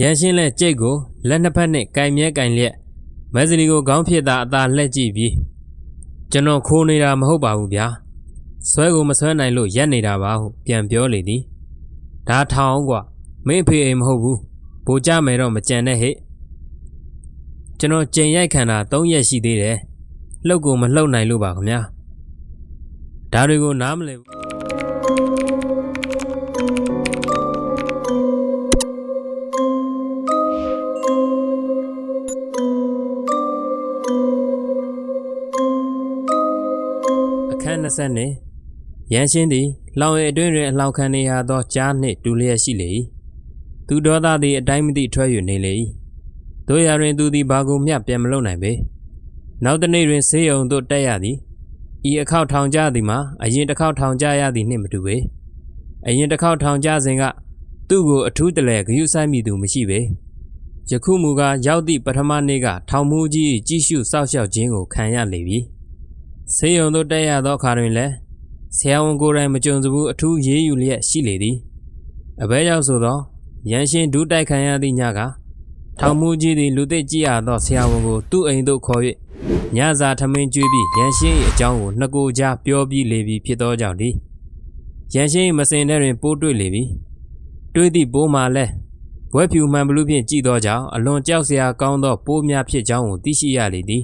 ရန်ရှင်းလဲကြိတ်ကိုလက်နှစ်ဖက်နဲ့ကင်မြဲကင်လျက်မက်ဇလီကိုခေါင်းဖြစ်တာအသာလှည့်ကြည့်ပြီးကျွန်တော်ခိုးနေတာမဟုတ်ပါဘူးဗျာဆွဲကိုမဆွဲနိုင်လို့ရက်နေတာပါဟုပြန်ပြောလေသည်ဒါထောင်ကွာမင်းအဖေအိမ်မဟုတ်ဘူးဘိုးကြမယ်တော့မကြံနဲ့ဟဲ့ကျွန်တော်ကြင်ရိုက်ခံတာ၃ရက်ရှိသေးတယ်လှုပ်ကိုမလှုပ်နိုင်လို့ပါခင်ဗျာဒါတွေကိုနားမလည်ဘူး အခန်း20နှင့်ရန်ရှင်းသည်လောင်ရည်အတွင်းတွင်အလောင်ခံနေရသောကြားနှင့်တူလျက်ရှိလေ၏သူဒေါသသည်အတိုင်းမသိထွက်၍နေလေ၏တို့ရတွင်သူသည်ဘာကိုမျှပြန်မလုပ်နိုင်ပေနောက်တစ်နေ့တွင်ဆေးရုံသို့တက်ရသည်ဤအခောက်ထောင်ကြသည်မှာအရင်တစ်ခေါက်ထောင်ကြရသည်နှင့်မတူပေအရင်တစ်ခေါက်ထောင်ကြစဉ်ကသူ့ကိုအထူးတလဲဂရုစိုက်မိသူမရှိပေယခုမူကားရောက်သည့်ပထမနေ့ကထောင်မှုကြီး၏ကြီးစုစောက်ရှောက်ခြင်းကိုခံရလေပြီ ဆေးရုံသို့တက်ရသောအခါတွင်လည်းဆရာဝန်ကိုယ်တိုင်မကြုံစဘူးအထူးရေးယူလျက်ရှိလေသည်အဘဲရောက်ဆိုသောရန်ရှင်ဒုတိုက်ခံရသည့်ညကထောင်မှုကြီးသည်လူသိကြည့်ရသောဆရာဝန်ကိုသူ့အိမ်သို့ခေါ်၍ညစာထမင်းကျွေးပြီးရန်ရှင်၏အကြောင်းကိုနှစ်ကိုယ်ကြားပြောပြီးလေပြီဖြစ်သောကြောင့်ဒီရန်ရှင်၏မစင်ထဲတွင်ပိုးတွေ့လေပြီတွေ့သည့်ပိုးမှလည်းဝက်ဖြူမှန်ဘလူးဖြင့်ကြည့်သောကြောင့်အလွန်ကြောက်စရာကောင်းသောပိုးများဖြစ်ကြောင်းကိုသိရှိရလေသည်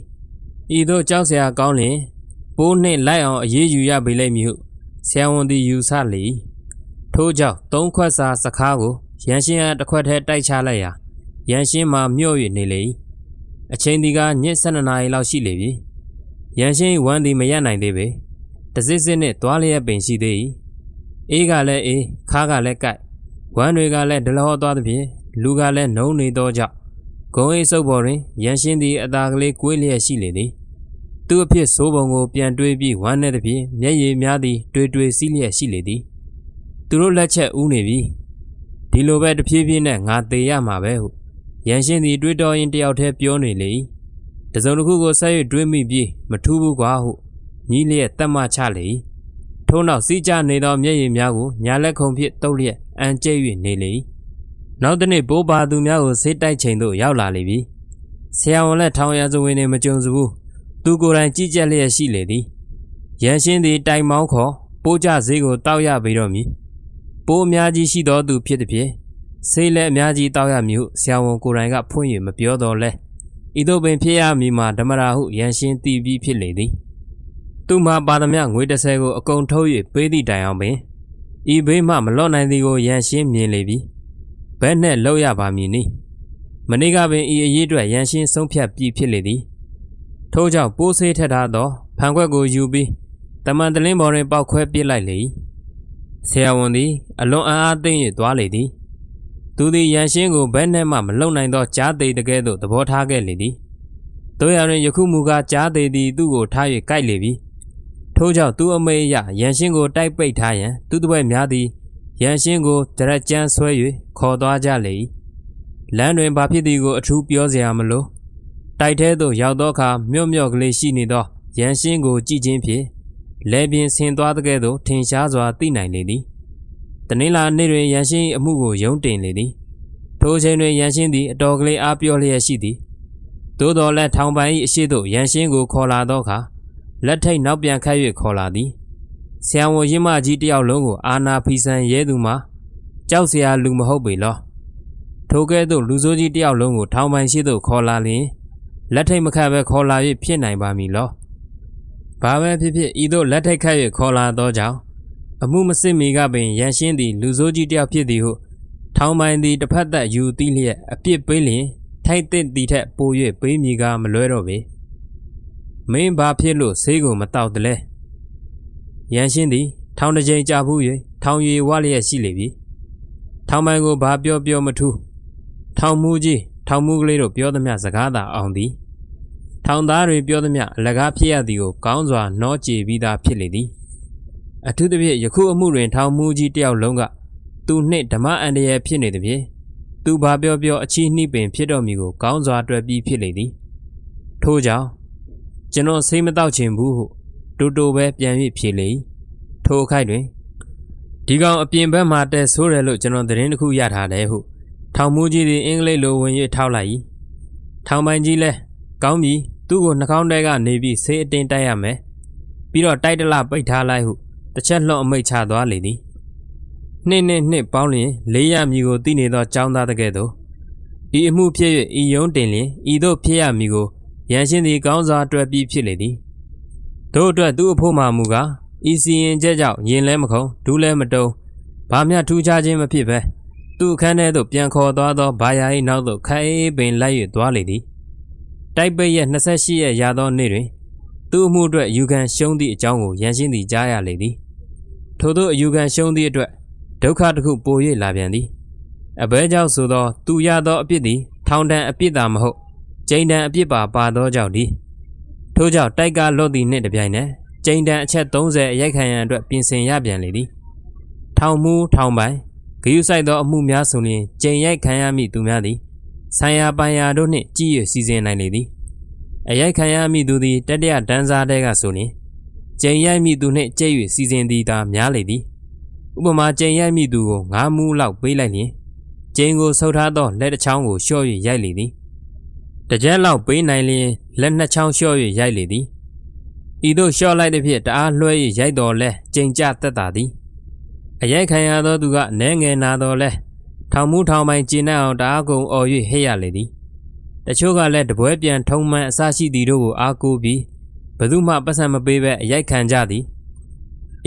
ဤသို့ကြောက်စရာကောင်းလျင် ပိုးနှင့်လိုက်အောင်အရေးယူရပေလိမ့်မည်ဟုဆရာဝန်သည်ယူဆလေ၏ထို့ကြောင့်သုံးခွက်စာစကားကိုရန်ရှင်းအားတစ်ခွက်ထဲတိုက်ချလိုက်ရာရန်ရှင်းမှာမြို့၍နေလေ၏အချိန်ဒီကညစ်12နာရီလောက်ရှိလေပြီရန်ရှင်း၏ဝမ်းသည်မရနိုင်သေးပေတစစ်စစ်နှင့်သွားလျက်ပင်ရှိသေး၏အေးကလည်းအေးခါးကလည်းကိုက်ဝမ်းတွေကလည်းဒလဟောသွားသဖြင့်လူကလည်းနှုံနေသောကြောင့်ဂုံအိတ်စုပ်ပေါ်တွင်ရန်ရှင်းသည်အသာကလေးကွေးလျက်ရှိလေသည် သူ့အဖြစ်စိုးပုံကိုပြန်တွေးပြီးဝမ်းနေသဖြင့်မျက်ရည်များသည်တွေးတွေးစီးလျက်ရှိလေသည်သူတို့လက်ချက်ဦးနေပြီဒီလိုပဲတဖြည်းဖြည်းနဲ့ငါသေးရမှာပဲဟုရန်ရှင်းသည်တွေးတော်ရင်တယောက်တည်းပြောနေလေ၏တစုံတစ်ခုကိုဆက်၍တွေးမိပြီးမထူးဘူးကွာဟုညီးလျက်တတ်မှချလေ၏ထို့နောက်စီးကြနေသောမျက်ရည်များကိုညာလက်ခုံဖြင့်တုပ်လျက်အန်ကျဲ၍နေလေ၏နောက်တစ်နေ့ဘိုးဘာသူများကိုဆေးတိုက်ချိန်သို့ရောက်လာလေပြီဆရာဝန်လည်းထောင်ရဇဝင်နေမကြုံစဘူး သူကိုယ်တိုင်ကြည်ကြက်လျက်ရှိလေသည်ရန်ရှင်းသည်တိုင်မောင်းခေါ်ပိုးကြဈေးကိုတောက်ရပေတော့မည်ပိုးအများကြီးရှိသောသူဖြစ်သည်ဖြင့်ဆေးလည်းအများကြီးတောက်ရမည်ဟုဆရာဝန်ကိုယ်တိုင်ကဖွင့်၍မပြောတော့လဲဤသို့ပင်ဖြစ်ရမည်မှာဓမ္မရာဟုရန်ရှင်းသိပြီးဖြစ်လေသည်သူမှပါသမျှငွေ30ကိုအကုန်ထုတ်၍ပေးသည့်တိုင်အောင်ပင်ဤဘေးမှမလွတ်နိုင်သည်ကိုရန်ရှင်းမြင်လေပြီဘယ်နဲ့လောက်ရပါမည်နည်းမနေ့ကပင်ဤအရေးအတွက်ရန်ရှင်းဆုံးဖြတ်ပြီးဖြစ်လေသည် ထို့ကြောင့်ပိုးဆေးထက်ထားသောဖန်ခွက်ကိုယူပြီးတမန်တလင်းပေါ်တွင်ပောက်ခွဲပစ်လိုက်လေ၏ဆရာဝန်သည်အလွန်အံ့အားသင့်၍သွားလေသည်သူသည်ရန်ရှင်းကိုဘယ်နဲ့မှမလုံနိုင်သောကြားသေးတကဲ့သို့သဘောထားခဲ့လေသည်တို့ရတွင်ယခုမူကားကြားသေးသည်သူ့ကိုထား၍ကြိုက်လေပြီထို့ကြောင့်သူအမေအရရန်ရှင်းကိုတိုက်ပိတ်ထားရန်သူတစ်ပွဲများသည်ရန်ရှင်းကိုဒရက်ကျန်းဆွဲ၍ခေါ်သွားကြလေ၏လမ်းတွင်ဘာဖြစ်သည်ကိုအထူးပြောစရာမလို တိုက်ထဲသို့ရောက်သောအခါမြို့မြော့ကလေးရှိနေသောရန်ရှင်းကိုကြည့်ခြင်းဖြင့်လဲပြင်းဆင်းသွားတဲ့ကဲ့သို့ထင်ရှားစွာသိနိုင်လေသည်။တနင်္လာနေ့တွင်ရန်ရှင်းအမှုကိုယုံတင်လေသည်။ထိုချိန်တွင်ရန်ရှင်းသည်အတော်ကလေးအားပြောလျက်ရှိသည်။သို့တော်လည်းထောင်ပိုင်၏အရှိတို့ရန်ရှင်းကိုခေါ်လာသောအခါလက်ထိတ်နောက်ပြန်ခတ်၍ခေါ်လာသည်။ဆံဝန်ရင်းမကြီးတယောက်လုံးကိုအာနာဖီဆန်ရဲသူမှာကြောက်စရာလူမဟုတ်ပေလော။ထိုကဲ့သို့လူဆိုးကြီးတယောက်လုံးကိုထောင်ပိုင်ရှိသို့ခေါ်လာလျင် လက်ထိတ်မခတ်ပဲခေါ်လာ၍ဖြစ်နိုင်ပါမည်လောဘာပဲဖြစ်ဖြစ်ဤသို့လက်ထိတ်ခတ်၍ခေါ်လာသောကြောင့်အမှုမစစ်မီကပင်ရန်ရှင်းသည်လူဆိုးကြီးတစ်ယောက်ဖြစ်သည်ဟုထောင်ပိုင်သည်တစ်ဖက်သက်ယူသီးလျက်အပြစ်ပေးလျင်ထိုက်တဲ့သည်ထက်ပို၍ပေးမည်ကမလွဲတော့ပေမင်းဘာဖြစ်လို့ဆေးကိုမတောက်တလဲရန်ရှင်းသည်ထောင်တစ်ကြိမ်ကြာဘူး၍ထောင်ရီဝလျက်ရှိလေပြီထောင်ပိုင်ကိုဘာပြောပြောမထူးထောင်မူကြီးထောင်မူကလေးတို့ပြောသမျှစကားသာအောင်သည် ထောင်သားတွေပြောသမျှအလကားဖြစ်ရသည်ကိုကောင်းစွာနှောကြည်ပြီးသားဖြစ်လေသည်အထူးသဖြင့်ယခုအမှုတွင်ထောင်မူကြီးတယောက်လုံးကသူနှင့်ဓမ္မအန္တရာယ်ဖြစ်နေသည်ဖြင့်သူဘာပြောပြောအချီးနှိပင်ဖြစ်တော်မူကိုကောင်းစွာတွေ့ပြီးဖြစ်လေသည်ထို့ကြောင့်ကျွန်တော်စိတ်မတော့ချင်ဘူးဟုတူတူပဲပြန်၍ဖြေလေ၏ထိုအခိုက်တွင်ဒီကောင်အပြင်ဘက်မှာတဲဆိုးတယ်လို့ကျွန်တော်သတင်းတစ်ခုရထားတယ်ဟုထောင်မူကြီးသည်အင်္ဂလိပ်လိုဝင်၍ထောက်လိုက်၏ထောင်ပိုင်ကြီးလဲကောင်းပြီ သူ့ကိုနှာခေါင်းထဲကနေပြီးဆေးအတင်းတိုက်ရမယ်ပြီးတော့တိုက်တလပိတ်ထားလိုက်ဟုတစ်ချက်လွန်အမိတ်ချသွားလေသည်နှစ်နှစ်နှစ်ပေါင်းလျင်လေးရမည်ကိုသိနေသောចောင်းသားတကဲ့သို့ဤအမှုဖြစ်၍ဤယုံတင်လျင်ဤသို့ဖြစ်ရမည်ကိုရန်ရှင်းသည်ကောင်းစွာတွေ့ပြီးဖြစ်လေသည်တို့အတွက်သူ့အဖို့မှမူကားဤစီရင်ချက်ကြောင့်ရင်လဲမခုံဒူးလဲမတုံဘာမျှထူးခြားခြင်းမဖြစ်ပဲသူ့အခန်းထဲသို့ပြန်ခေါ်သွားသောဘာယာ၏နောက်သို့ခိုင်ပင်လိုက်၍သွားလေသည် တိုက်ပိတ်ရက်28ရက်ရာသောနေ့တွင်သူ့အမှုအတွက်ယူခံရှုံးသည့်အကြောင်းကိုရန်ရှင်းသည်ကြားရလေသည်ထို့သောအယူခံရှုံးသည့်အတွက်ဒုက္ခတစ်ခုပို၍လာပြန်သည်အဘဲကြောင့်ဆိုသောသူရသောအပြစ်သည်ထောင်ဒဏ်အပြစ်သာမဟုတ်ကျိန်ဒဏ်အပြစ်ပါပါသောကြောင့်သည်ထို့ကြောင့်တိုက်ကလွတ်သည့်နှင့်တပြိုင်နက်ကျိန်ဒဏ်အချက်30အရိုက်ခံရန်အတွက်ပြင်ဆင်ရပြန်လေသည်ထောင်မှုထောင်ပိုင်ဂယုဆိုင်သောအမှုများဆိုရင်ကျိန်ရိုက်ခံရမည့်သူများသည် ဆိုင်ရာပိုင်ရာတို့နှင့်ကြည်ရစီစဉ်နိုင်လေသည်အရိုက်ခံရမည့်သူသည်တတရဒန်းစားတဲကဆိုရင်ကျိန်ရိုက်မည့်သူနှင့်ကြဲ့၍စီစဉ်သည်သာများလေသည်ဥပမာကျိန်ရိုက်မိသူကိုငါးမူးလောက်ပေးလိုက်လျင်ကျိန်ကိုဆုပ်ထားသောလက်တစ်ချောင်းကိုလျှော့၍ရိုက်လေသည်တစ်ကြက်လောက်ပေးနိုင်လျင်လက်နှစ်ချောင်းလျှော့၍ရိုက်လေသည်ဤသို့လျှော့လိုက်သည်ဖြင့်တအားလွှဲ၍ရိုက်တော်လဲကျိန်ကြသက်သာသည်အရိုက်ခံရသောသူကနဲငယ်နာတော်လဲ ထောင်မှုထောင်ပိုင်ကျင်းနှံ့အောင်တအားကုန်អော်၍ဟဲ့ရလေသည်တချို့ကလည်းတပွဲပြန်ထုံမှန်အစရှိသည်တို့ကိုအားကိုးပြီးဘယ်သူမှပတ်စံမပေးဘဲအရိုက်ခံကြသည်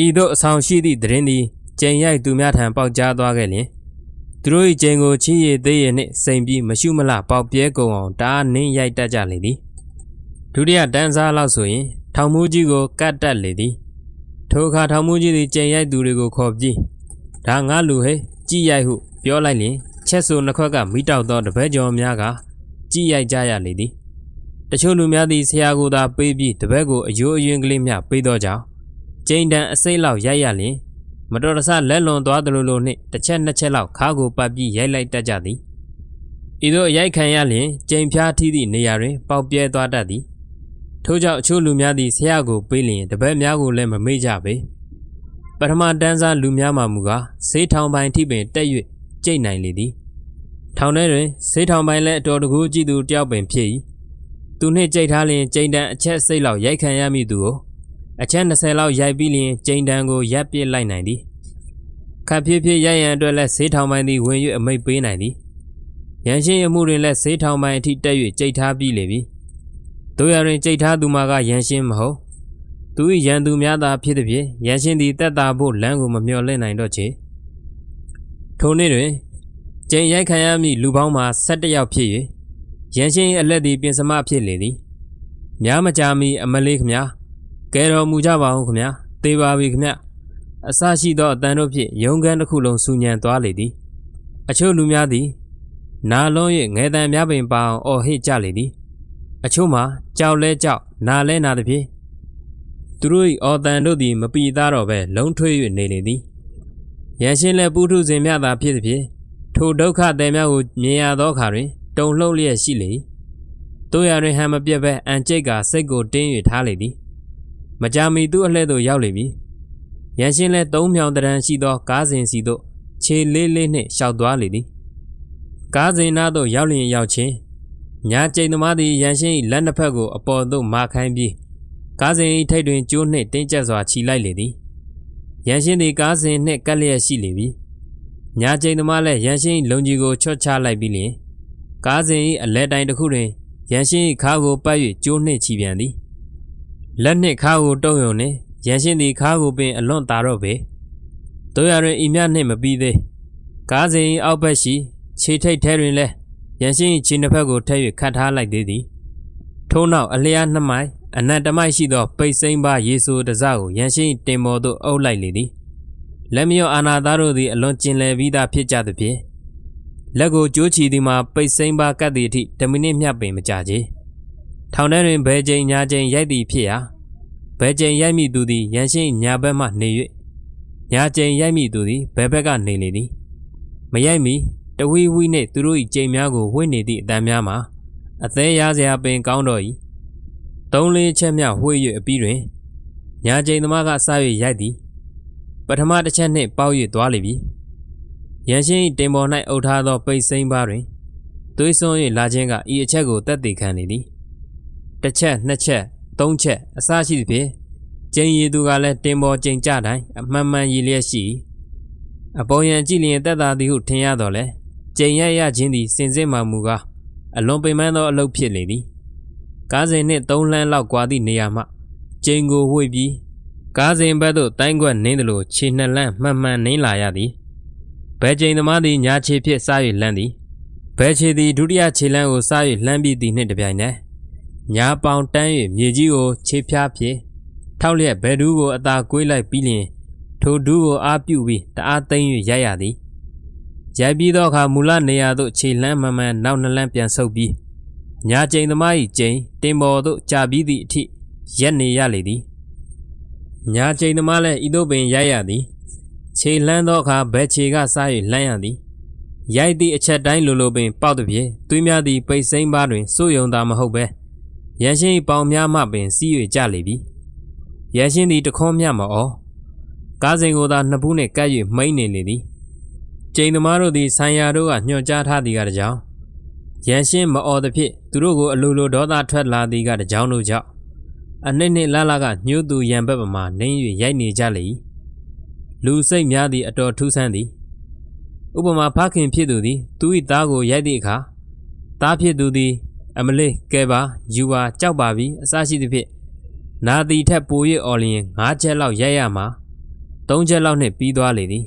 ဤသို့အဆောင်ရှိသည့်သတင်းသည်ကျိန်ရိုက်သူများထံပေါက်ကြားသွားခဲ့လျင်သူတို့၏ကျိန်ကိုချီးရည်သေးရည်နှင့်စိန်ပြီးမရှုမလပေါက်ပြဲကုန်အောင်တားနင်းရိုက်တတ်ကြလေသည်ဒုတိယတန်းစားလောက်ဆိုရင် ထောင်မူကြီးကိုကတ်တက်လေသည်ထိုအခါထောင်မူကြီးသည်ကျိန်ရိုက်သူတွေကိုခေါ်ပြီးဒါငါလူဟဲ့ ကြည်ရိုက်ဟုပြောလိုက်လျင်ချက်ဆိုနှစ်ခွက်ကမိတောက်သောတပည့်ကျော်များကကြည်ရိုက်ကြရလေသည်တချို့လူများသည်ဆရာကိုသာပေးပြီးတပည့်ကိုအယိုးအယွင်းကလေးမျှပေးသောကြောင့်ကျိန်တန်အစိမ့်လောက်ရိုက်ရလျင်မတော်တဆလက်လွန်သွားသလိုလိုနှင့်တစ်ချက်နှစ်ချက်လောက်ခါကိုပတ်ပြီးရိုက်လိုက်တတ်ကြသည်ဤသို့ရိုက်ခံရလျင်ကြိမ်ဖျားထီးသည့်နေရာတွင် ပေါက်ပြဲသွားတတ်သည်ထို့ကြောင့်အချို့လူများသည်ဆရာကိုပေးလျင်တပည့်များကိုလည်းမမေ့ကြပေ ပထမတန်းစားလူများမှမူကားဆေးထောင်ပိုင်ထိပင်တက်၍ကြိတ်နိုင်လေသည်ထောင်ထဲတွင်ဆေးထောင်ပိုင်လည်းအတော်တကူကြည့်သူတယောက်ပင်ဖြစ်၏သူနှင့်ကြိတ်ထားလျင်ကြိမ်တန်အချက်စိတ်လောက်ရိုက်ခံရမည်သူကိုအချက်20လောက်ရိုက်ပြီးလျင်ကျိန်တန်ကိုရပ်ပစ်လိုက်နိုင်သည်ခပ်ဖြည်းဖြည်းရိုက်ရန်အတွက်လည်းဆေးထောင်ပိုင်းသည်ဝင်၍အမိတ်ပေးနိုင်သည်ရန်ရှင်းအမှုတွင်လည်းဆေးထောင်ပိုင်းအထိတက်၍ကြိတ်ထားပြီးလေပြီတို့ရတွင်ကြိတ်ထားသူမှာကရန်ရှင်းမဟုတ် သူ၏ရန်သူများသာဖြစ်သည်ဖြင့်ရန်ရှင်းသည်တက်တာဖို့လမ်းကိုမမျှော်လင့်နိုင်တော့ချေထိုနေ့တွင်ကျိန်ရိုက်ခံရမည့်လူပေါင်းမှာ17ယောက်ဖြစ်၍ရန်ရှင်း၏အလက်သည်ပြင်စမဖြစ်လေသည်များမကြာမီအမလေးခမများကဲတော်မူကြပါဦးခင်ဗျာသေပါပြီခင်ဗျအစရှိသောအတန်တို့ဖြင့်ရုံကန်းတစ်ခုလုံးစူညံသွားလေသည် အချို့လူများသည် နာလုံး၍ငယ်တန်များပင်ပါအောင်အော်ဟစ်ကြလေသည် အချို့မှာကြောက်လဲကြောက်နာလဲနာသည်ဖြင့် သူတို့၏အော်တန်တို့သည်မပီသားတော့ပဲလုံးထွေး၍နေလေသည်ရန်ရှင်းလဲပုထုဇဉ်များသာဖြစ်သည်ဖြင့်ထိုဒုက္ခသည်များကိုမြင်ရသောအခါတွင်တုံလှုပ်လျက်ရှိလေတို့ရတွင်ဟန်မပြတ်ပဲအန်ကျိတ်ကစိတ်ကိုတင်း၍ထားလေသည်မကြာမီသူ့အလှဲ့သို့ရောက်လေပြီရန်ရှင်းလဲသုံးမြောင်တရံရှိသောကားစဉ်စီသို့ခြေလေးလေးနှင့်ရှောက်သွားလေသည်ကားစဉ်နာသို့ရောက်လျင်ရောက်ချင်းညာကျိန်သမားသည်ရန်ရှင်း၏လက်နှစ်ဖက်ကိုအပေါ်သို့မာခိုင်းပြီး ကားစဉ်၏ထိတ်တွင်ကျိုးနှင့်တင်းကျပ်စွာခြိလိုက်လေသည်ရန်ရှင်းသည်ကားစဉ်နှင့်ကပ်လျက်ရှိလေပြီညာကျိန်သမားလည်းရန်ရှင်း၏လုံကြီးကိုချွတ်ချလိုက်ပြီးလျင်ကားစဉ်၏အလဲတိုင်တစ်ခုတွင်ရန်ရှင်း၏ခါကိုပတ်၍ကျိုးနှင့်ချီပြန်သည်လက်နှင့်ခါကိုတုံယုံနှင့်ရန်ရှင်းသည်ခါကိုပင်အလွန်တာတော့ပေတို့ရတွင်ဤမြနှင့်မပြီးသေးကားစဉ်အောက်ဘက်ရှိခြေထိတ်ထဲတွင်လဲရန်ရှင်း၏ခြေနှစ်ဖက်ကိုထည့်၍ခတ်ထားလိုက်သေးသည်ထို့နောက်အလျားနှစ်မိုင် အနက်တမိုက်ရှိသောပိတ်စိမ့်ပါရေဆိုတစကိုရန်ရှင်း၏တင်ပေါ်သို့အုပ်လိုက်လေသည်လက်မြော့အာနာသားတို့သည်အလွန်ကျင်လည်ပြီးသားဖြစ်ကြသဖြင့်လက်ကိုကြိုးချီသည်မှာပိတ်စိမ့်ပါကတ်သည့်အထိ10မိနစ်မျှပင်မကြာချေထောင်ထဲတွင်ဘဲကျိန်ညာကျိန်ရိုက်သည်ဖြစ်ရာဘဲကျိန်ရိုက်မိသူသည်ရန်ရှင်းညာဘက်မှနေ၍ညာကျိန်ရိုက်မိသူသည်ဘဲဘက်ကနေလေသည်မရိုက်မီတဝီဝီနှင့်သူတို့၏ကျိန်များကိုဝှင့်နေသည့်အတန်များမှာအသေးရစရာပင်ကောင်းတော့၏ သုံးလေးချက်မျှဝှေ့၍အပြီးတွင်ညာကျိန်သမားကစ၍ရိုက်သည် ပထမတစ်ချက်နှင့်ပေါက်၍သွားလေပြီရန်ရှင်း၏တင်ပေါ်၌အုပ်ထားသောပိတ်စိမ့်ပါတွင်သွေးစွန်း၍လာခြင်းကဤအချက်ကိုတက်တည်ခံနေသည်တစ်ချက်နှစ်ချက်သုံးချက်အစရှိသည်ဖြင့်ကျင်းရည်သူကလည်းတင်ပေါ်ကျိန်ကြတိုင်းအမှန်မှန်ရည်လျက်ရှိ၏အပေါ်ယံကြည့်လျင်တက်တာသည်ဟုထင်ရတော့လေကျိန်ရရခြင်းသည်စင်စစ်မှမူကားအလွန်ပင်ပန်းသောအလုပ်ဖြစ်လေသည် ကားစဉ်နှင့်သုံးလမ်းလောက်ကွာသည့်နေရာမှကျိန်ကိုဝှေ့ပြီးကားစဉ်ဘက်သို့တိုင်းကွက်နင်းသလိုခြေနှစ်လမ်းမှန်မှန်နင်းလာရသည်ဘဲကျိန်သမားသည်ညာခြေဖြင့်စား၍လမ်းသည်ဘဲခြေသည်ဒုတိယခြေလမ်းကိုစား၍လှမ်းပြီးသည်နှင့်တပြိုင်နက်ညာပေါင်တန်း၍မြေကြီးကိုခြေဖြားဖြင့်ထောက်လျက်ဘဲဒူးကိုအသာကွေးလိုက်ပြီးလျင်ထိုဒူးကိုအားပြုပြီးတအားသိမ့်၍ရိုက်ရသည်ရိုက်ပြီးသောအခါမူလနေရာသို့ခြေလမ်းမှန်မှန်နောက်နှစ်လမ်းပြန်ဆုပ်ပြီး ညာကျိန်သမား၏ကျိန်တင်ပေါ်သို့ကြာပြီးသည့်အထိရက်နေရလေသည်ညာကျိန်သမားလည်းဤသို့ပင်ရိုက်ရသည်ခြေလှမ်းသောအခါဘဲခြေကစား၍လှမ်းရသည်ရိုက်သည့်အချက်တိုင်းလိုလိုပင်ပေါက်သည်ဖြင့်သွေးများသည့်ပိတ်စိမ့်ပါတွင်စိုးယုံသာမဟုတ်ပဲရန်ရှင်း၏ပေါင်များမှပင်စီး၍ကြလေပြီရန်ရှင်းသည်တခွန်းမြမအောကားစဉ်ကိုသာနှစ်ဖူးနှင့်ကပ်၍မိမ့်နေလေသည်ကျိန်သမားတို့သည်ဆိုင်ရာတို့ကညွှန်ကြားထားသည်ကတကြောင် ရန်ရှင်းမအော်သဖြင့်သူတို့ကိုအလိုလိုဒေါသထွက်လာသည်ကတကြောင်တို့ကြောင့်အနှစ်နှစ်လလကညှို့သူရန်ဘက်ပမာနင်း၍ရိုက်နေကြလေ၏လူစိတ်များသည့်အတော်ထူးဆန်းသည်ဥပမာဖခင်ဖြစ်သူသည်သူ၏သားကိုရိုက်သည့်အခါသားဖြစ်သူသည် အမလေးကဲပါယူပါကြောက်ပါပြီအစရှိသဖြင့်နာတီထက်ပို၍အော်လျင်၅ချက်လောက်ရိုက်ရမှာ၃ချက်လောက်နှင့်ပြီးသွားလေသည်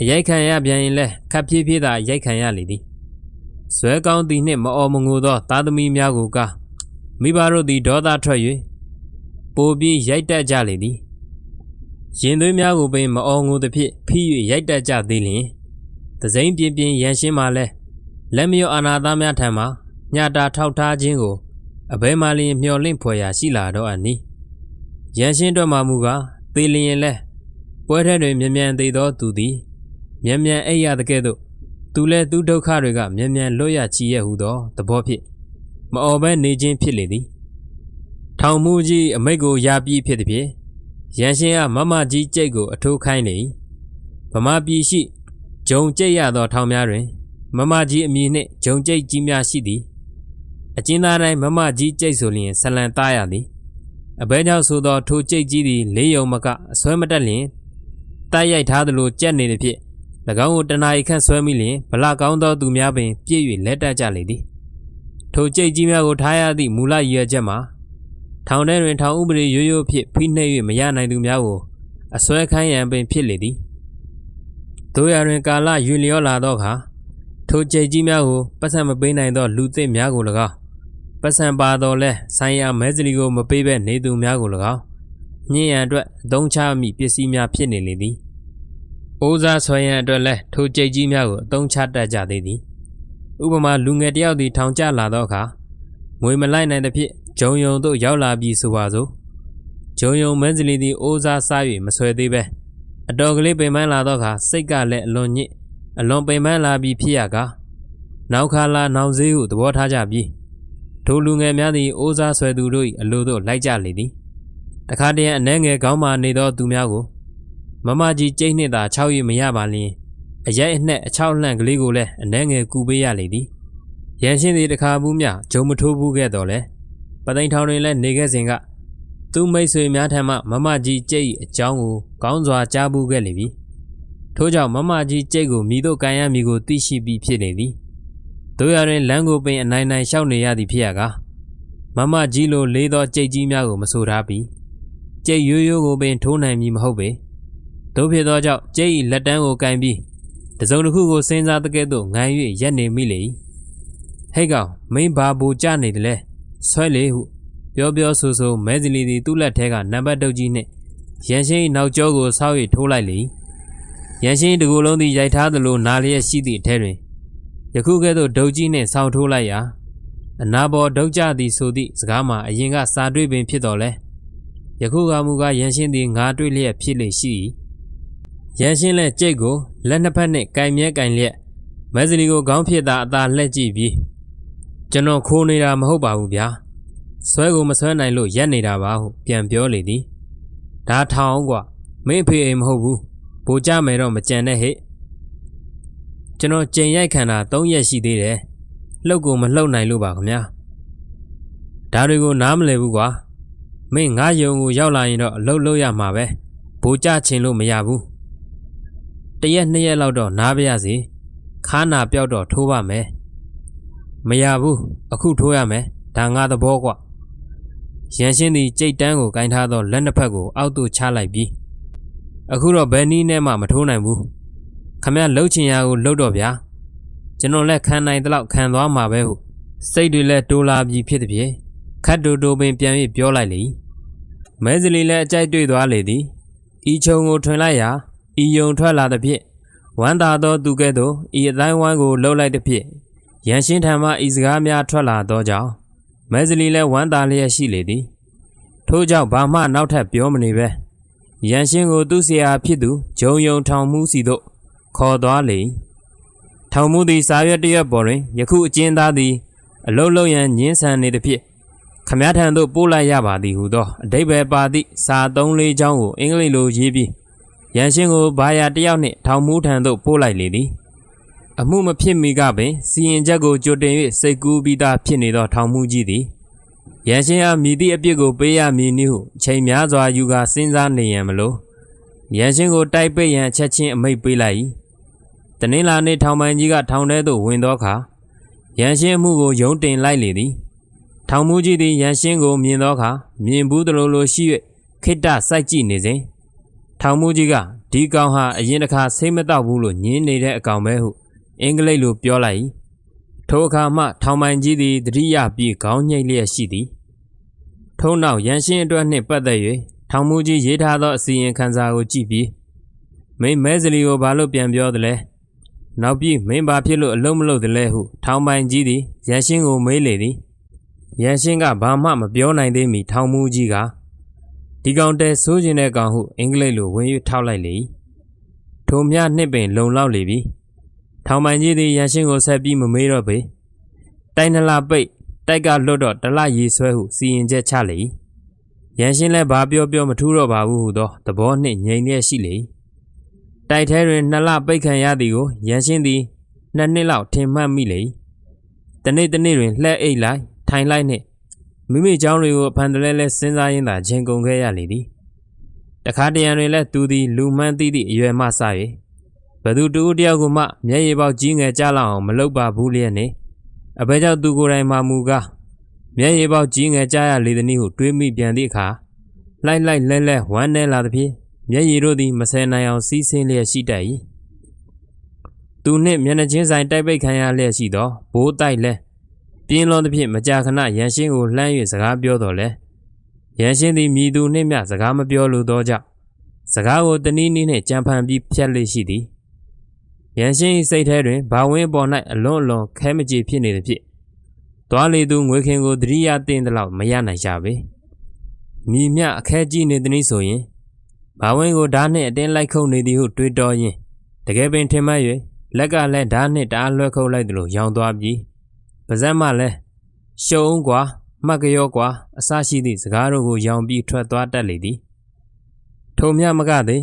အရိုက်ခံရပြန်ရင်လဲခပ်ဖြည်းဖြည်းသာရိုက်ခံရလေသည် ဇွဲကောင်းသည်နှင့်မအော်မငိုသောသားသမီးများကိုကားမိဘတို့သည်ဒေါသထွက်၍ပိုပြီးရိုက်တက်ကြလေသည်ရင်သွေးများကိုပင်မအော်ငိုသဖြင့်ဖိ၍ရိုက်တက်ကြသေးလျင်သစိမ့်ပြင်းပြင်းရန်ရှင်းမှလဲလက်မယောအာနာသားများထံမှညတာထောက်ထားခြင်းကိုအဘဲမှလျင်မျော်လင့်ဖွယ်ရာရှိလာတော့အနီးရန်ရှင်းတော့မှမူကားသေလျင်လဲပွဲထဲတွင်မြ мян သေးသောသူသည်မြ мян အိပ်ရတဲ့ကဲ့သို့ သူလည်းသူဒုက္ခတွေကမြန်မြန်လွတ်ရချီရဲ့ဟုသောသဘောဖြင့်မအော်ဘဲနေခြင်းဖြစ်လေသည်ထောင်မှုကြီးအမိတ်ကိုရာပြီးဖြစ်သည်ဖြင့်ရန်ရှင်ကမမကြီးကြိတ်ကိုအထိုးခိုင်းလေ၏ဗမာပြည်ရှိဂျုံကြိတ်ရသောထောင်များတွင် မမကြီးအမည်နှင့်ဂျုံကြိတ်ကြီးများရှိသည်အကျဉ်းသားတိုင်းမမကြီးကြိတ်ဆိုလျင်ဆလံသားရသည်အဘဲကြောင့်ဆိုသောထိုကြိတ်ကြီးသည်လေးယုံမကအဆွဲမတက်လျင်တိုက်ရိုက်ထားသလိုကြက်နေသည်ဖြင့် င်းကိုတနာ ਈ ခန့်ဆွဲမိလျင်ဗလာကောင်းသောသူများပင်ပြည့်၍လက်တက်ကြလေသည်ထိုကြိတ်ကြီးများကိုထားရသည့်မူလရည်ရွယ်ချက်မှာထောင်ထဲတွင်ထောင်ဥပဒေရိုးရိုးဖြင့်ဖိနှိပ်၍မရနိုင်သူများကိုအစွဲခိုင်းရန်ပင်ဖြစ်လေသည်တို့ရတွင်ကာလယူလျောလာသောအခါထိုကြိတ်ကြီးများကိုပတ်စံမပေးနိုင်သောလူသစ်များကို၎င်းပတ်စံပါတော်လဲဆိုင်ရာမဲစလီကိုမပေးဘဲနေသူများကို၎င်းညင်ရန်အတွက်အသုံးချမိပစ္စည်းများဖြစ်နေလေသည်။ အိုးစားဆွဲရန်အတွက်လဲထိုကြိတ်ကြီးများကိုအသုံးချတတ်ကြသေးသည်။ဥပမာလူငယ်တယောက်သည်ထောင်ကျလာသောအခါငွေမလိုက်နိုင်သဖြင့်ဂျုံယုံသို့ရောက်လာပြီးဆိုပါစို့ဂျုံယုံမဲစလီသည်အိုးစားစား၍မဆွဲသေးပဲအတော်ကလေးပင်ပန်းလာသောအခါစိတ်ကလည်းအလွန်ညစ်အလွန်ပင်ပန်းလာပြီးဖြစ်ရကားနောက်ခါလာနောက်စေးဟုသဘောထားကြပြီးထိုလူငယ်များသည်အိုးစားဆွဲသူတို့၏အလိုသို့လိုက်ကြလေသည်တခါတည်းအနှဲငယ်ကောင်းမှနေသောသူများကို မမကြီးကျိတ်နှင့်သာ၆၍မရပါလျင်အရိုက်အနှက်အချောက်လှန့်ကလေးကိုလည်းအနှဲငယ်ကူပေးရလေသည်ရန်ရှင်းသည်တခါဘူးမြဂျုံမထိုးဘူးခဲ့တော်လဲပသိမ်ထောင်တွင်လည်းနေခဲ့စဉ်ကသူမိတ်ဆွေများထံမှမမကြီးကျိတ်၏အကြောင်းကိုကောင်းစွာကြားဘူးခဲ့လေပြီထို့ကြောင့်မမကြီးကျိတ်ကိုမိတို့ကန်ရမီကိုသိရှိပြီးဖြစ်လေသည်တို့ရတွင်လမ်းကိုပင်အနိုင်နိုင်ရှောက်နေရသည်ဖြစ်ရကားမမကြီးလိုလေးသောကြိတ်ကြီးများကိုမဆိုထားပြီးကြိတ်ရိုးရိုးကိုပင်ထိုးနိုင်မည်မဟုတ်ပေ တို့ဖြစ်သောကြောင့်ကြိတ်၏လက်တန်းကိုကင်ပြီးတစုံတစ်ခုကိုစဉ်းစားတဲ့ကဲ့သို့ငံ၍ရက်နေမိလေ၏ဟဲ့ကောင်မင်းဘာဘူကြနေတယ်လဲဆွဲလေဟုပြောပြောဆိုဆိုမဲစလီသည်သူ့လက်ထဲကနံပါတ်တုပ်ကြီးနှင့်ရန်ရှင်း၏နောက်ကျောကိုဆောက်၍ထိုးလိုက်လေရန်ရှင်းတကူလုံးသည်ရိုက်ထားသလိုနာလျက်ရှိသည့်အထဲတွင်ယခုကဲ့သို့ဒုတ်ကြီးနှင့်ဆောင်းထိုးလိုက်ရာအနာပေါ်ဒုတ်ကြသည်ဆိုသည့်စကားမှာအရင်ကစာတွေ့ပင်ဖြစ်တော်လဲယခုကမူကားရန်ရှင်းသည်ငါတွေ့လျက်ဖြစ်လေရှိ၏ ရန်ရှင်းလက်ကြိတ်ကိုလက်နှစ်ဖက်နှင့်ကင်မြဲကင်လျက်မက်ဇလီကိုခေါင်းဖြစ်သာအသာလှည့်ကြည့်ပြီးကျွန်တော်ခိုးနေတာမဟုတ်ပါဘူးဗျာဆွဲကိုမဆွဲနိုင်လို့ရက်နေတာပါဟုပြန်ပြောလေသည်ဒါထောင်ကွာမင်းအဖေအိမ်မဟုတ်ဘူးဘိုးကြမယ်တော့မကြံနဲ့ဟဲ့ကျွန်တော်ကြိမ်ရိုက်ခံတာ3ရက်ရှိသေးတယ်လှုပ်ကိုမလှုပ်နိုင်လို့ပါခင်ဗျာဒါတွေကိုနားမလည်ဘူးကွာမင်းငါယုံကိုရောက်လာရင်တော့အလုပ်လုပ်ရမှာပဲဘိုးကြချင်လို့မရဘူး တရက်နှစ်ရက်လောက်တော့နားပါရစေခါနာပြောက်တော့ထိုးပါမယ်မရဘူးအခုထိုးရမယ်ဒါငါသဘောကွာရန်ရှင်းသည်ကြိတ်တန်းကိုကင်ထားသောလက်နှစ်ဖက်ကိုအောက်သို့ချလိုက်ပြီးအခုတော့ဘယ်နည်းနဲ့မှမထိုးနိုင်ဘူးခမရလှုပ်ချင်ရာကိုလှုပ်တော့ဗျာကျွန်တော်လည်းခံနိုင်သလောက်ခံသွားမှာပဲဟုစိတ်တွေလည်းတိုးလာပြီးဖြစ်သည်ဖြင့်ခတ်တူတူပင်ပြန်၍ပြောလိုက်လေမဲစလီလည်းအကြိုက်တွေ့သွားလေသည်ဤချုံကိုထွင်လိုက်ရာ ဤယုံထွက်လာသည်ဖြင့်ဝမ်းသာသောသူကဲ့သို့ဤအတိုင်းဝမ်းကိုလှုပ်လိုက်သည်ဖြင့်ရန်ရှင်းထံမှဤစကားများထွက်လာသောကြောင့်မဲစလီလည်းဝမ်းသာလျက်ရှိလေသည်ထို့ကြောင့်ဘာမှနောက်ထပ်ပြောမနေပဲရန်ရှင်းကိုသူ့ဆရာဖြစ်သူဂျုံယုံထောင်မှုစီသို့ခေါ်သွားလေထောင်မှုသည်စာရွက်တစ်ရွက်ပေါ်တွင်ယခုအကျဉ်းသားသည်အလုတ်လုတ်ရန်ညင်းဆန်နေသည်ဖြင့်ခမည်းထံသို့ပို့လိုက်ရပါသည်ဟုသောအတိဘယ်ပါသည့်စာသုံးလေးချောင်းကိုအင်္ဂလိပ်လိုရေးပြီး ရန်ရှင်းကိုဘာယာတစ်ယောက်နှင့်ထောင်မှုထံသို့ပို့လိုက်လေသည်အမှုမဖြစ်မီကပင်စီရင်ချက်ကိုကြိုတင်၍စိတ်ကူးပြီးသားဖြစ်နေသောထောင်မှုကြီးသည်ရန်ရှင်းအားမြည်သည့်အပြစ်ကိုပေးရမည်နည်းဟုအချိန်များစွာယူကာစဉ်းစားနေရန်မလိုရန်ရှင်းကိုတိုက်ပိတ်ရန်ချက်ချင်းအမိတ်ပေးလိုက်၏တနင်္လာနေ့ထောင်ပိုင်ကြီးကထောင်ထဲသို့ဝင်သောအခါရန်ရှင်းမှုကိုယုံတင်လိုက်လေသည်ထောင်မှုကြီးသည်ရန်ရှင်းကိုမြင်သောအခါမြင်ဘူးသလိုလိုရှိ၍ခိတ္တစိုက်ကြည့်နေစဉ် ထောင်မှုကြီးကဒီကောင်ဟာအရင်တစ်ခါစိတ်မတော့ဘူးလို့ညင်းနေတဲ့အကောင်ပဲဟုအင်္ဂလိပ်လိုပြောလိုက်၏ထိုအခါမှထောင်ပိုင်ကြီးသည်တတိယပြီးခေါင်းညိတ်လျက်ရှိသည်ထို့နောက်ရန်ရှင်းအတွက်နှင့်ပတ်သက်၍ထောင်မှုကြီးရေးထားသောအစီရင်ခံစာကိုကြည့်ပြီးမင်းမဲစလီကိုဘာလို့ပြန်ပြောသလဲနောက်ပြီးမင်းဘာဖြစ်လို့အလုံးမလုံးသလဲဟုထောင်ပိုင်ကြီးသည်ရန်ရှင်းကိုမေးလေသည်ရန်ရှင်းကဘာမှမပြောနိုင်သေးမီထောင်မှုကြီးက ဒီကောင်တဲဆိုးကျင်တဲ့ကောင်ဟုအင်္ဂလိပ်လိုဝင်၍ထောက်လိုက်လေထိုမြနှစ်ပင်လုံလောက်လေပြီထောင်ပိုင်ကြီးသည်ရန်ရှင်းကိုဆက်ပြီးမမေးတော့ပေတိုင်းနှလားပိတ်တိုက်ကလွတ်တော့တလရီဆွဲဟုစီရင်ချက်ချလေရန်ရှင်းလည်းဘာပြောပြောမထူးတော့ပါဘူးဟုသောသဘောနှင့်ငြိမ်လျက်ရှိလေတိုက်ထဲတွင်နှစ်လပိတ်ခံရသည်ကိုရန်ရှင်းသည်နှစ်နှစ်လောက်ထင်မှတ်မိလေတနေ့တနေ့တွင်လှဲ့အိတ်လိုက်ထိုင်လိုက်နှင့် မိမိเจ้าတွေကိုအဖန်တလဲလဲစဉ်းစားရင်းသာချိန်ကုန်ခဲ့ရလေသည်တခါတရံတွင်လည်းသူသည်လူမှန်းသိသည့်အရွယ်မှစ၍ဘသူတူတယောက်ကိုမှမျက်ရည်ပေါက်ကြီးငယ်ကြလောက်အောင်မလုပ်ပါဘူးလျက်နှင့်အဘဲကြောင့်သူကိုယ်တိုင်မှမူကားမျက်ရည်ပေါက်ကြီးငယ်ကြရလေသည်နည်းဟုတွေးမိပြန်သည့်အခါလိုက်လိုက်လဲလဲဝမ်းနေလာသည်ဖြင့်မျက်ရည်တို့သည်မဆယ်နိုင်အောင်စီးဆင်းလျက်ရှိတတ်၏သူနှင့်မျက်နှာချင်းဆိုင်တိုက်ပိတ်ခံရလျက်ရှိသောဘိုးတိုက်လဲ ပြင်းလွန်သဖြင့်မကြာခဏရန်ရှင်းကိုလှမ်း၍စကားပြောတော်လဲရန်ရှင်းသည်မြည်သူနှင့်မျှစကားမပြောလိုသောကြောင့်စကားကိုတနည်းနည်းနှင့်ကြံဖန်ပြီးဖြတ်လေရှိသည်ရန်ရှင်း၏စိတ်ထဲတွင်ဘာဝင်းပေါ်၌အလွန်အလွန်ခဲမကြေဖြစ်နေသည်ဖြင့်သွားလေသူငွေခင်ကိုတတိယတင်သလောက်မရနိုင်ကြပေမိမြအခဲကြီးနေသည်ဆိုရင်ဘာဝင်းကိုဓာတ်နှင့်အတင်းလိုက်ခုံနေသည်ဟုတွေးတော်ရင်တကယ်ပင်ထင်မှတ်၍လက်ကလည်းဓာတ်နှင့်တအားလွှဲခုံလိုက်သလိုရောင်သွားပြီး ပါဇက်မှလည်းရှုံကွာမှတ်ကြရောကွာအစရှိသည့်စကားတို့ကိုရောင်ပြီးထွက်သွားတတ်လေသည်ထိုမြမကသည်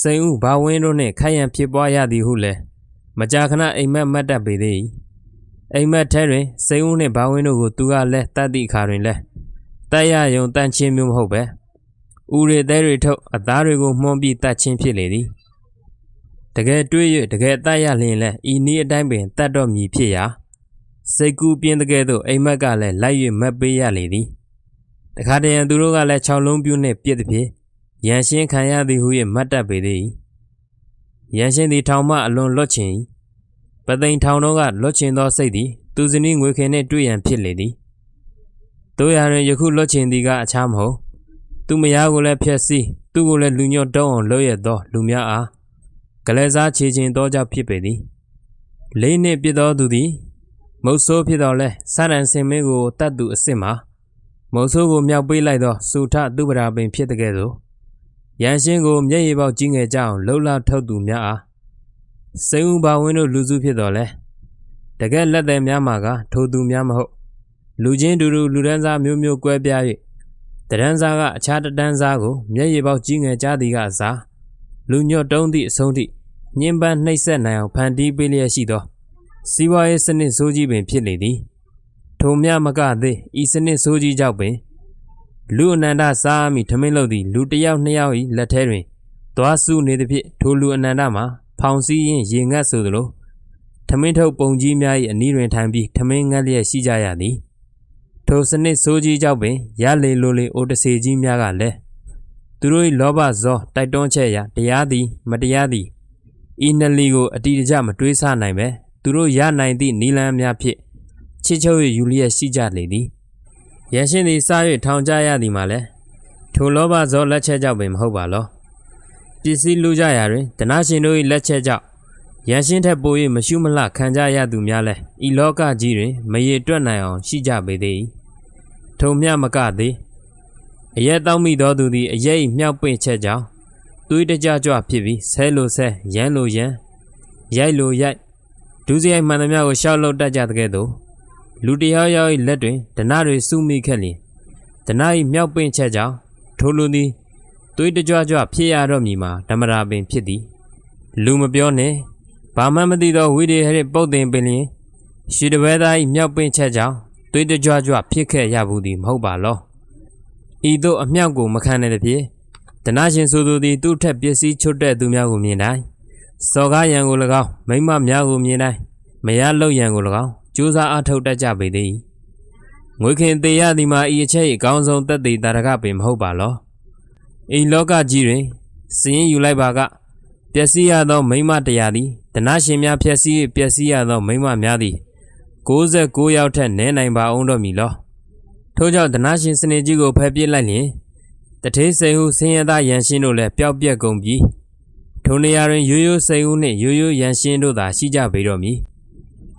စိန်ဥဘာဝင်းတို့နှင့်ခိုက်ရန်ဖြစ်ပွားရသည်ဟုလည်းမကြာခဏအိမ်မက်မတ်တတ်ပေသည်အိမ်မက်ထဲတွင်စိန်ဥနှင့်ဘာဝင်းတို့ကိုသူကလည်းတတ်သည့်အခါတွင်လည်းတက်ရယုံတန့်ချင်းမျိုးမဟုတ်ပဲဥရေသေးတွေထုတ်အသားတွေကိုမှွန်ပြီးတတ်ချင်းဖြစ်လေသည်တကယ်တွေး၍တကယ်တတ်ရလျင်လည်းဤနည်းအတိုင်းပင်တတ်တော့မည်ဖြစ်ရာ စိတ်ကူးပြင်းတဲ့ကဲ့သို့အိမ်မက်ကလည်းလိုက်၍မက်ပေးရလေသည်တခါတရံသူတို့ကလည်း၆လုံးပြူးနှင့်ပြစ်သည်ဖြင့်ရန်ရှင်းခံရသည်ဟု၍မတ်တပ်ပေသည်ရန်ရှင်းသည်ထောင်မှအလွန်လွတ်ချင်၏ပသိမ်ထောင်တော့ကလွတ်ချင်သောစိတ်သည်သူစနီးငွေခင်နှင့်တွေ့ရန်ဖြစ်လေသည်တို့ရရင်ယခုလွတ်ချင်သည်ကအခြားမဟုတ်သူမယားကိုလည်းဖျက်ဆီးသူ့ကိုလည်းလူညော့တောင်းအောင်လုပ်ရသောလူများအားကလေးစားချေခြင်းသောကြောင့်ဖြစ်ပေသည်လေးနှင့်ပြစ်သောသူသည် မုတ်ဆိုးဖြစ်တော်လဲစရန်စင်မင်းကိုတတ်သူအစ်စ်မှာမုတ်ဆိုးကိုမြောက်ပေးလိုက်သောစူထသူပရာပင်ဖြစ်တဲ့ကဲ့သို့ရန်ရှင်းကိုမျက်ရည်ပေါက်ကြီးငယ်ကြအောင်လှုပ်လာထုတ်သူများအားစိန်ဥပါဝင်းတို့လူစုဖြစ်တော်လဲတကယ်လက်သည်များမှာကထိုသူများမဟုတ် လူချင်းတူတူလူဒန်းစားမျိုးမျိုးကွဲပြား၍တရန်စားကအခြားတတန်းစားကိုမျက်ရည်ပေါက်ကြီးငယ်ကြသည်ကအစားလူညော့တုံးသည့်အဆုံးထိညှဉ်းပန်းနှိပ်စက်နိုင်အောင်ဖန်တီးပေးလျက်ရှိသော စီးပွားရေးစနစ်ဆိုးကြီးပင်ဖြစ်လေသည်ထိုမြမကသေးဤစနစ်ဆိုးကြီးကြောင့်ပင်လူအနန္တစားမိထမင်းလုပ်သည့်လူတစ်ယောက်နှစ်ယောက်၏လက်ထဲတွင်သွားစုနေသည်ဖြင့်ထိုလူအနန္တမှာဖောင်စည်းရင်ရေငတ်ဆိုသလိုထမင်းထုတ်ပုံကြီးများ၏အနီးတွင်ထိုင်ပြီးထမင်းငတ်လျက်ရှိကြရသည်ထိုစနစ်ဆိုးကြီးကြောင့်ပင်ရလေလိုလေအိုတစေကြီးများကလည်းသူတို့၏လောဘဇောတိုက်တွန်းချက်အရတရားသည် မတရားသည်ဤနလီကိုအတိအကျမတွေးဆနိုင်ပဲ သူတို့ရနိုင်သည့်နီလန်းများဖြင့်ချစ်ချုပ်၍ယူလျက်ရှိကြလေသည်ရရှင်သည်စား၍ထောင်ကြရသည်မှာလည်းထိုလောဘဇောလက်ချက်ကြောင့်ပင်မဟုတ်ပါလောပစ္စည်းလူကြရာတွင်တနာရှင်တို့၏လက်ချက်ကြောင့်ရန်ရှင်းထက်ပို၍မရှုမလှခံကြရသူများလဲဤလောကကြီးတွင်မရေတွက်နိုင်အောင်ရှိကြပေသေး၏ထုံမြမကသေးအရက်တောင်းမိသောသူသည်အရက်၏မြောက်ပင့်ချက်ကြောင့်သွေးတကြကြွဖြစ်ပြီးဆဲလိုဆဲရမ်းလိုရမ်းရိုက်လိုရိုက် ဒုစရိုက်မှန်သမျှကိုရှောက်လို့တတ်ကြတဲ့ကဲ့သို့လူတယောက်ယောက်၏လက်တွင်ဒနာတွေစုမိခဲ့လျင်ဒနာ၏မြောက်ပင့်ချက်ကြောင့်ထိုလူသည်သွေးတကြွကြွဖြစ်ရတော့မည်မှာဓမ္မရာပင်ဖြစ်သည်လူမပြောနဲ့ဘာမှမသိသောဝိရိယဟိပုတ်တင်ပင်လျင်ရှီတပွဲသား၏မြောက်ပင့်ချက်ကြောင့်သွေးတကြွကြွဖြစ်ခဲ့ရဘူးသည်မဟုတ်ပါလောဤသို့အမြောက်ကိုမခံတဲ့တဖြစ်တနာရှင်ဆိုသူသည်သူ့ထက်ပစ္စည်းချွတ်တဲ့သူများကိုမြင်တိုင်း စော်ကားရန်ကို၎င်းမိမများကိုမြင်တိုင်းမရလောက်ရန်ကို၎င်းကြိုးစားအထောက်တတ်ကြပေသည်ငွေခင်သေးရသည်မှာဤအချက်၏အကောင်းဆုံးသက်သေတာရကပင်မဟုတ်ပါလောဤလောကကြီးတွင်စည်ရင်ယူလိုက်ပါကပျက်စီးရသော မိမတရားသည်တနာရှင်များဖျက်ဆီးပျက်စီးရသော မိမများသည်69ယောက်ထက်နည်းနိုင်ပါအောင်တော့မည်လောထို့ကြောင့်တနာရှင်စနေကြီးကိုဖယ်ပစ်လိုက်လျင်တထေးစိန်ဟုဆင်းရဲသားရန်ရှင်းတို့လည်းပျောက်ပြက်ကုန်ပြီ ထိုနေရာတွင်ရိုးရိုးစိန်ဟုနှင့်ရိုးရိုးရန်ရှင်းတို့သာရှိကြပေတော့မည်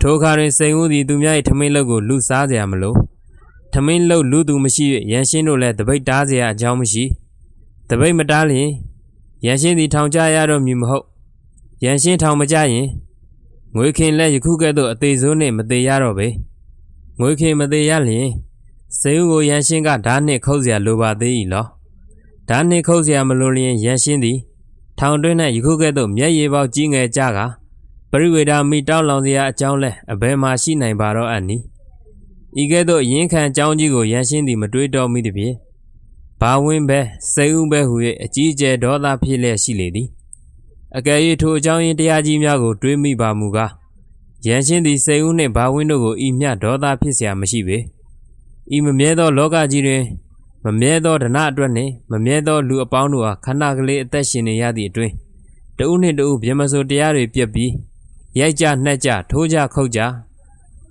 ထိုအခါတွင်စိန်ဟုသည်သူများ၏ထမင်းလုပ်ကိုလူစားเสียမလို့ထမင်းလုပ်လူသူမရှိ၍ရန်ရှင်းတို့လည်းတပိတ်တားเสียအကြောင်းမရှိတပိတ်မတားလျင်ရန်ရှင်းသည်ထောင်ချရတော့မည်မဟုတ်ရန်ရှင်းထောင်မကြရင်ငွေခင်လည်းယခုကဲ့သို့အသေးစိုးနှင့်မသေးရတော့ပေငွေခင်မသေးရလျင်စေဦးကိုရန်ရှင်းကဓာတ်နှင့်ခုတ်เสียလိုပါသေး၏လောဓာနှင့်ခုတ်เสียမလိုလျင်ရန်ရှင်းသည် ထောင်တွင်း၌ယခုကဲ့သို့မျက်ရည်ပေါက်ကြီးငယ်ကြကပရိဝေဒာမိတောက်လောင်စရာအကြောင်းလဲအဘယ်မှရှိနိုင်ပါတော့အန်နီဤကဲ့သို့ရင်းခံအကြောင်းကြီးကိုရန်ရှင်းသည်မတွေးတော်မိသည်ဖြင့်ဘာဝင်းပဲစိတ်ဥပဲဟု၍အကြီးအကျယ်ဒေါသဖြစ်လျက်ရှိလေသည်အကယ်၍ထိုအကြောင်းရင်းတရားကြီးများကိုတွေးမိပါမူကားရန်ရှင်းသည်စိတ်ဥနှင့်ဘာဝင်းတို့ကိုဤမျှဒေါသဖြစ်เสียမရှိပေဤမမြဲသောလောကကြီးတွင် မမြဲသောဒနာအတွက်နှင့်မမြဲသောလူအပေါင်းတို့အားခန္ဓာကလေးအသက်ရှင်နေရသည့်အတွင်းတဦးနှင့်တဦးဗြဟ္မစိုးတရားတွေပြက်ပြီးရိုက်ကြနှက်ကြထိုးကြခုတ်ကြ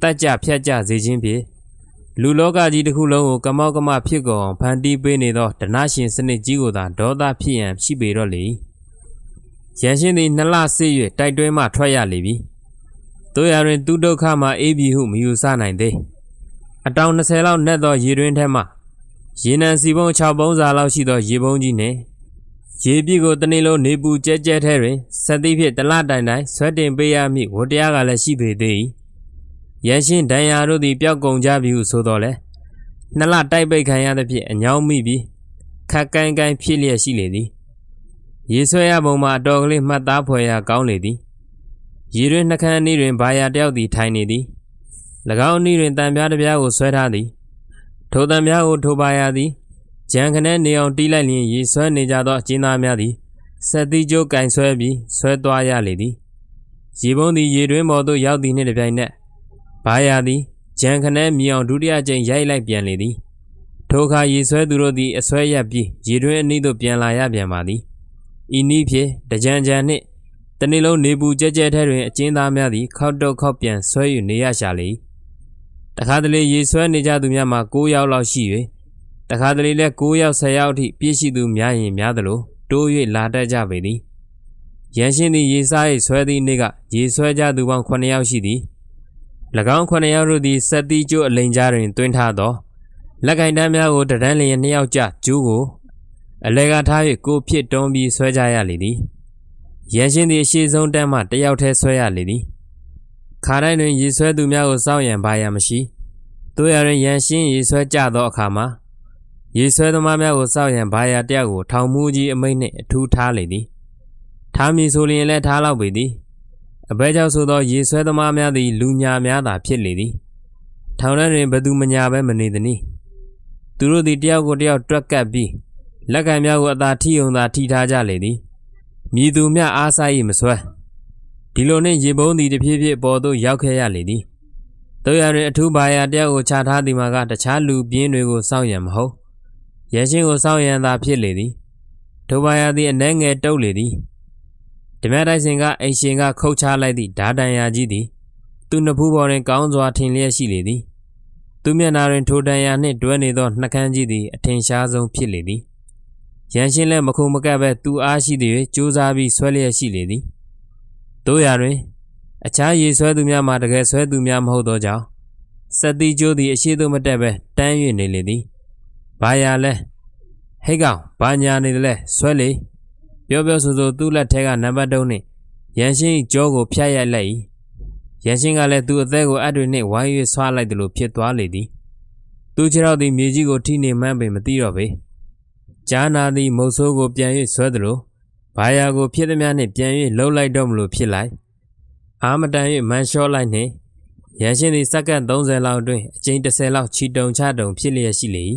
တတ်ကြဖြတ်ကြစေခြင်းဖြင့်လူလောကကြီးတစ်ခုလုံးကိုကမောက်ကမဖြစ်ကုန်အောင်ဖန်တီးပေးနေသောဒနာရှင်စနစ်ကြီးကိုသာဒေါသဖြစ်ရန်ရှိပေတော့လေရန်ရှင်သည်နှစ်လဆေး၍တိုက်တွဲမှထွက်ရလေပြီတို့ရတွင်သူဒုက္ခမှအေးပြီဟုမယူဆနိုင်သေးအတောင်20လောက်နက်သောရေတွင်းထဲမှ ရေနံစီပုံး6ပုံးစာလောက်ရှိသောရေပုံးကြီးနှင့်ရေပြည့်ကိုတနေ့လုံးနေပူကျဲကျဲထဲတွင်ဆက်သည့်ဖြင့်တလတိုင်တိုင်ဆွဲတင်ပေးရမည့်ဝတရားကလည်းရှိပေသေး၏ရန်ရှင်းဒဏ်ရာတို့သည်ပျောက်ကုန်ကြပြီဟုဆိုတော်လဲနှစ်လတိုက်ပိတ်ခံရသဖြင့်အညောင်းမိပြီးခက်ကိုင်းကိုင်းဖြစ်လျက်ရှိလေသည်ရေဆွဲရပုံမှာအတော်ကလေးမှတ်သားဖွယ်ရာကောင်းလေသည်ရေတွင်နှခမ်းအနည်းတွင်ဘာယာတယောက်သည်ထိုင်နေသည်၎င်းအနည်းတွင်တံပြားတစ်ပြားကိုဆွဲထားသည် ထိုတံများကိုထိုပါရသည်ကြံခနဲ့နေအောင်တီးလိုက်လျင်ရေဆွဲနေကြသောအကျဉ်းသားများသည်ဆက်သီးကျိုးကင်ဆွဲပြီးဆွဲသွားရလေသည်ရေပုံးသည်ရေတွင်းပေါ်သို့ရောက်သည်နှင့်တပြိုင်နက်ဘာရသည်ကြံခနဲ့မြေအောင်ဒုတိယကြိမ်ရိုက်လိုက်ပြန်လေသည်ထိုအခါရေဆွဲသူတို့သည်အဆွဲရပ်ပြီးရေတွင်းအနီးသို့ပြန်လာရပြန်ပါသည်ဤနည်းဖြင့်တကြံကြံနှင့်တနေ့လုံးနေပူကြဲကြဲထဲတွင်အကျဉ်းသားများသည်ခောက်တော့ခောက်ပြန်ဆွဲယူနေရရှာလေ၏ တခါတလေရေဆွဲနေကြသူများမှာ9ယောက်လောက်ရှိ၍တခါတလေလည်း9ယောက်10ယောက်အထိပြည့်ရှိသူများရင်များသလိုတိုး၍လာတတ်ကြပေသည်ရန်ရှင်သည်ရေစား၏ဆွဲသည့်နေ့ကရေဆွဲကြသူပေါင်း9ယောက်ရှိသည်၎င်း9ယောက်တို့သည်စက်တိကျိုးအလိန်ကြားတွင်တွင်ထားသောလက်ကင်တန်းများကိုတဒန်းလျင်2ယောက်ကြကျိုးကိုအလဲကထား၍ကိုဖြစ်တွန်းပြီးဆွဲကြရလေသည်ရန်ရှင်သည်အရှိဆုံးတန်းမှတယောက်တည်းဆွဲရလေသည် ခါတိုင်းတွင်ရေဆွဲသူများကိုစောင့်ရန်ပါရမရှိတို့ရရင်ရန်ရှင်းရေဆွဲကြသောအခါမှာရေဆွဲသမားများကိုစောင့်ရန်ဘာယာတယောက်ကိုထောင်မူကြီးအမိတ်နှင့်အထူးထားလေသည်ထားမည်ဆိုလျင်လည်းထားလောက်ပေသည်အဘဲကြောင့်ဆိုသောရေဆွဲသမားများသည်လူညာများသာဖြစ်လေသည်ထောင်ထဲတွင်ဘသူမညာဘဲမနေသည်နီသူတို့သည်တယောက်ကိုတယောက်တွက်ကပ်ပြီးလက်ကံများကိုအသာထိုံသာထိထားကြလေသည်မြည်သူမြအားစား၏မဆွဲ ဒီလိုနှင့်ရေပုံးသည်တဖြည်းဖြည်းအပေါ်သို့ရောက်ခဲ့ရလေသည်တို့ရတွင်အထူးဘာယာတယောက်ကိုခြာထားသည်မှာကတခြားလူပြင်းတွေကိုစောင့်ရန်မဟုတ်ရဲရှင်းကိုစောင့်ရန်သာဖြစ်လေသည်ထိုဘာယာသည်အနှဲငယ်တုပ်လေသည်ဓမြတိုက်စင်ကအိမ်ရှင်ကခုတ်ချလိုက်သည့်ဓာတန်ရာကြီးသည်သူနှစ်ဖူးပေါ်တွင်ကောင်းစွာထင်လျက်ရှိလေသည်သူမျက်နာတွင်ထိုတန်ရာနှင့်တွဲနေသောနှကန်းကြီးသည်အထင်ရှားဆုံးဖြစ်လေသည်ရန်ရှင်းလည်းမခုမကပ်ပဲသူအားရှိသည်၍ကြိုးစားပြီးဆွဲလျက်ရှိလေသည် တို့ရာတွင်အခြားရေဆွဲသူများမှာတကယ်ဆွဲသူများမဟုတ်သောကြောင့်စက်တိကျိုးသည်အရှိသို့မတက်ပဲတန်း၍နေလေသည်ဘာယာလဲဟိတ်ကောင်ဘာညာနေတယ်လဲဆွဲလေပြောပြောဆိုဆိုသူ့လက်ထဲကနံပါတ်3နှင့်ရန်ရှင်း၏ကြောကိုဖျက်ရိုက်လိုက်၏ရန်ရှင်းကလည်းသူ့အသက်ကိုအပ်တွေနှင့်ဝိုင်း၍ဆွားလိုက်တယ်လို့ဖြစ်သွားလေသည်သူခြေထောက်သည်မြေကြီးကိုထိနေမှန်းပင်မသိတော့ပေကြားနာသည်မုတ်ဆိုးကိုပြန်၍ဆွဲသလို ဘာယာကိုဖြစ်သည်များနှင့်ပြန်၍လှုပ်လိုက်တော့မလို့ဖြစ်လိုက်အာမတန်၍မန်လျှော့လိုက်နှင့်ရန်ရှင်းသည်စက္ကန့်30လောက်အတွင်းအကျိန်30လောက်ချီတုံချတုံဖြစ်လျက်ရှိလေ၏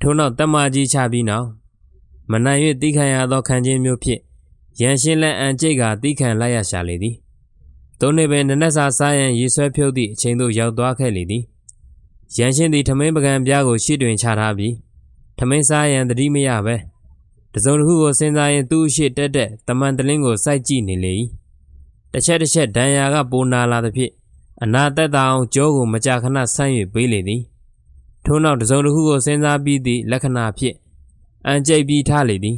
ထို့နောက်တမကြီးချပြီးနောက်မနိုင်၍တီးခံရသောခံခြင်းမျိုးဖြင့်ရန်ရှင်းလက်အန်ကျိတ်ကတီးခံလိုက်ရရှာလေသည်။သုံးနှစ်ပင်နနက်စာစားရန်ရေဆွဲဖြုတ်သည့်အချိန်သို့ရောက်သွားခဲ့လေသည်။ရန်ရှင်းသည်ထမင်းပကံပြားကိုရှေ့တွင်ချထားပြီးထမင်းစားရန်တတိမရပဲ တစုံတစ်ခုကိုစဉ်းစားရင်သူ့ရှေ့တက်တက်တမန်တလင်းကိုစိုက်ကြည့်နေလေ၏။တစ်ချက်တစ်ချက်ဒဏ်ရာကပိုနာလာသဖြင့်အနာသက်သာအောင်ကြောကိုမကြာခဏဆန့်၍ပေးလေသည်။ထို့နောက်တစုံတစ်ခုကိုစဉ်းစားပြီးသည့်လက္ခဏာဖြင့်အန်ကျိတ်ပြီးထားလေသည်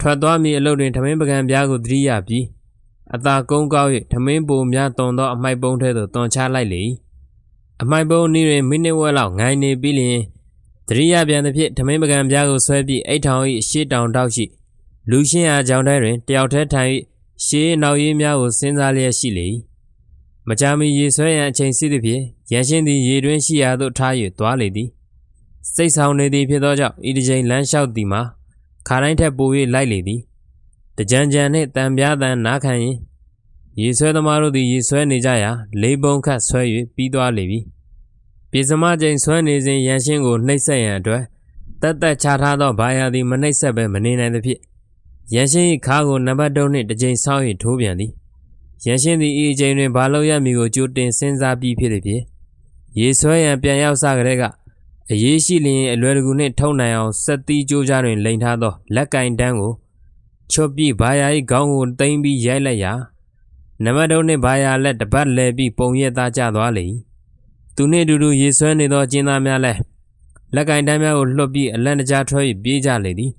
ထွက်သွားမည်အလုပ်တွင်ထမင်းပကံပြားကိုသတိရပြီးအသာကုန်းကောက်၍ထမင်းပုံများတွန်သောအမိုက်ပုံးထဲသို့တွန်ချလိုက်လေ၏အမိုက်ပုံးနည်းတွင်မိနစ်ဝက်လောက်ငိုင်းနေပြီးလျင်သ တိရပြန်သဖြင့်ထမင်းပကံပြားကိုဆွဲပြီးအိတ်ထောင်၏ရှေးတောင်တောက်ရှိလူရှင်းအားကြောင်ထဲတွင်တယောက်တည်းထိုင်၍ရှေးနောက်ရေးများကိုစဉ်းစားလျက်ရှိလေ၏မကြာမီရေဆွဲရန်အချိန်စီးသဖြင့်ရန်ရှင်းသည်ရေတွင်ရှိရာသို့ထား၍သွားလေသည်စိတ်ဆောင်နေသည်ဖြစ်သောကြောင့်ဤတစ်ချိန်လမ်းလျှောက်သည်မှာခါတိုင်းထက်ပို၍လိုက်လေသည်တကြံကြံနှင့်တံပြားတန်နားခံရင်ရေဆွဲသမားတို့သည်ရေဆွဲနေကြရာလေးပုံခတ်ဆွဲ၍ပြီးသွားလေပြီ ပြေစမချိန်ဆွဲနေစဉ်ရန်ရှင်းကိုနှိပ်ဆက်ရန်အတွက်တက်တက်ချထားသောဘာယာသည်မနှိပ်ဆက်ဘဲမနေနိုင်သဖြင့်ရန်ရှင်း၏ခါကိုနံပါတ်3နှင့်တစ်ချိန်ဆောင်း၍ထိုးပြန်သည်ရန်ရှင်းသည်ဤအချိန်တွင်ဘာလို့ရမည်ကိုကြိုတင်စဉ်းစားပြီးဖြစ်သည်ဖြင့်ရေဆွဲရန်ပြန်ရောက်စကြတဲ့ကအရေးရှိလျင်အလွယ်တကူနှင့်ထုံနိုင်အောင်စက်သီးကြိုးကြားတွင်လိန်ထားသောလက်ကင်တန်းကိုချွတ်ပြီးဘာယာ၏ခေါင်းကိုတိမ့်ပြီးရိုက်လိုက်ရာနံပါတ်3နှင့်ဘာယာလက်တစ်ပတ်လဲပြီးပုံရက်သားကျသွားလေ၏ သူနှင့်အတူတူရေဆွဲနေသောကျင်းသားများလည်းလက်ကင်တန်းများကိုလွှတ်ပြီးအလန့်တကြားထွက်၍ပြေးကြလေသည်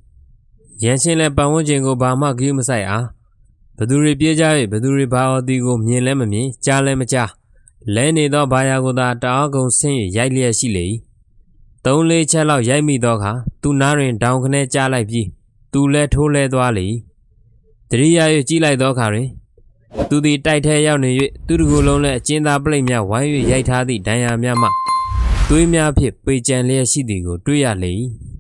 ရန်ရှင်းလည်းပတ်ဝန်းကျင်ကိုဘာမှကြည့်မဆိုင်အားဘသူတွေပြေးကြ၍ဘသူတွေဘာအော်ဒီကိုမြင်လဲမမြင်ကြားလဲမကြားလဲနေသောဘာယာကိုသာတအားကုန်ဆင်း၍ရိုက်လျက်ရှိလေ၏သုံးလေးချက်လောက်ရိုက်မိသောအခါသူနားတွင်တောင်ခနဲကြားလိုက်ပြီးသူလည်းထိုးလဲသွားလေ၏တတိယ၍ကြီးလိုက်သောအခါတွင် သူသည်တိုက်ထဲရောက်နေ၍သူတကူလုံးလည်းအကျဉ်းသားပလိတ်များဝိုင်း၍ရိုက်ထားသည့်ဒဏ်ရာများမှသွေးများဖြင့်ပေကြံလျက်ရှိသည်ကိုတွေ့ရလေ၏